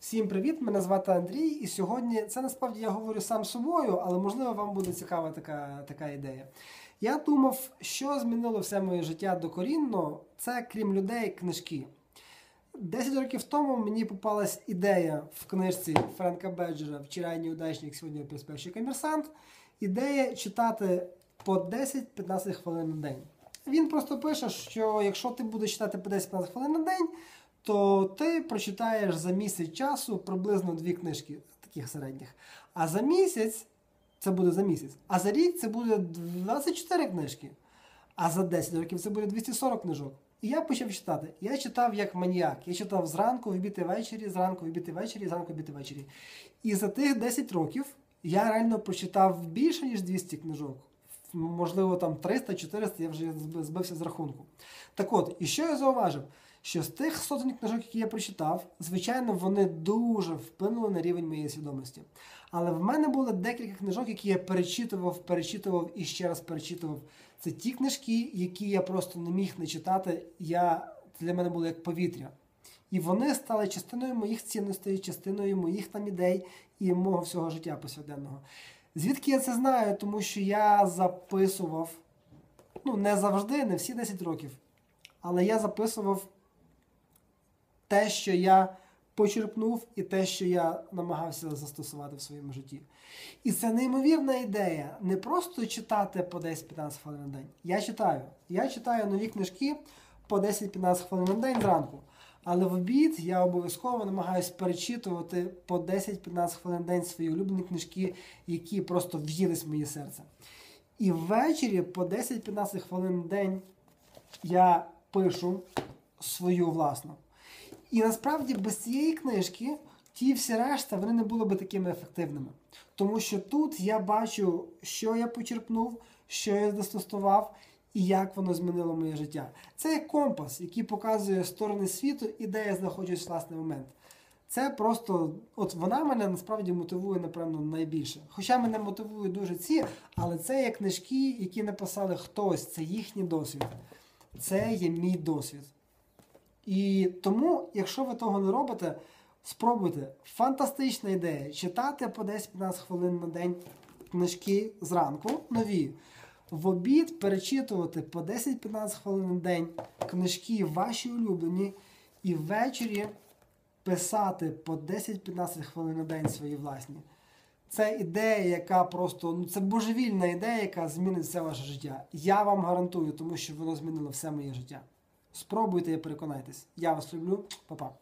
Всім привіт! Мене звати Андрій, і сьогодні це насправді я говорю сам собою, але можливо вам буде цікава така, така ідея. Я думав, що змінило все моє життя докорінно, це крім людей, книжки. Десять років тому мені попалась ідея в книжці Френка Беджера «Вчора неудачник, сьогодні перспективний комерсант. Ідея читати по 10-15 хвилин на день. Він просто пише, що якщо ти будеш читати по 10-15 хвилин на день, то ти прочитаєш за місяць часу приблизно дві книжки, таких середніх. А за місяць, це буде за місяць, а за рік це буде 24 книжки. А за 10 років це буде 240 книжок. І я почав читати. Я читав як маніяк. Я читав зранку, вибіти ввечері, зранку вибіти ввечері, зранку вибіти ввечері. І за тих 10 років я реально прочитав більше, ніж 200 книжок. Можливо, там 300-400, я вже збився з рахунку. Так от, і що я зауважив? Що з тих сотень книжок, які я прочитав, звичайно, вони дуже вплинули на рівень моєї свідомості. Але в мене було декілька книжок, які я перечитував, перечитував і ще раз перечитував. Це ті книжки, які я просто не міг не читати. Я, Це для мене було як повітря. І вони стали частиною моїх цінностей, частиною моїх там ідей і мого всього життя повсякденного. Звідки я це знаю? Тому що я записував, ну не завжди, не всі 10 років, але я записував те, що я почерпнув, і те, що я намагався застосувати в своєму житті. І це неймовірна ідея не просто читати по 10-15 хвилин на день. Я читаю. Я читаю нові книжки по 10-15 хвилин на день зранку. Але в обід я обов'язково намагаюся перечитувати по 10-15 хвилин на день свої улюблені книжки, які просто в'їлись в моє серце. І ввечері по 10-15 хвилин на день я пишу свою власну. І насправді без цієї книжки ті всі решта вони не були би такими ефективними. Тому що тут я бачу, що я почерпнув, що я застосував і як воно змінило моє життя. Це як компас, який показує сторони світу і де я знаходжусь в власний момент. Це просто, от вона мене насправді мотивує, напевно, найбільше. Хоча мене мотивують дуже ці, але це є книжки, які написали хтось, це їхній досвід. Це є мій досвід. І тому, якщо ви того не робите, спробуйте. Фантастична ідея читати по 10-15 хвилин на день книжки зранку нові. В обід перечитувати по 10-15 хвилин на день книжки ваші улюблені, і ввечері писати по 10-15 хвилин на день свої власні. Це ідея, яка просто ну це божевільна ідея, яка змінить все ваше життя. Я вам гарантую, тому що воно змінило все моє життя. Спробуйте і переконайтесь. Я вас люблю, Па-па.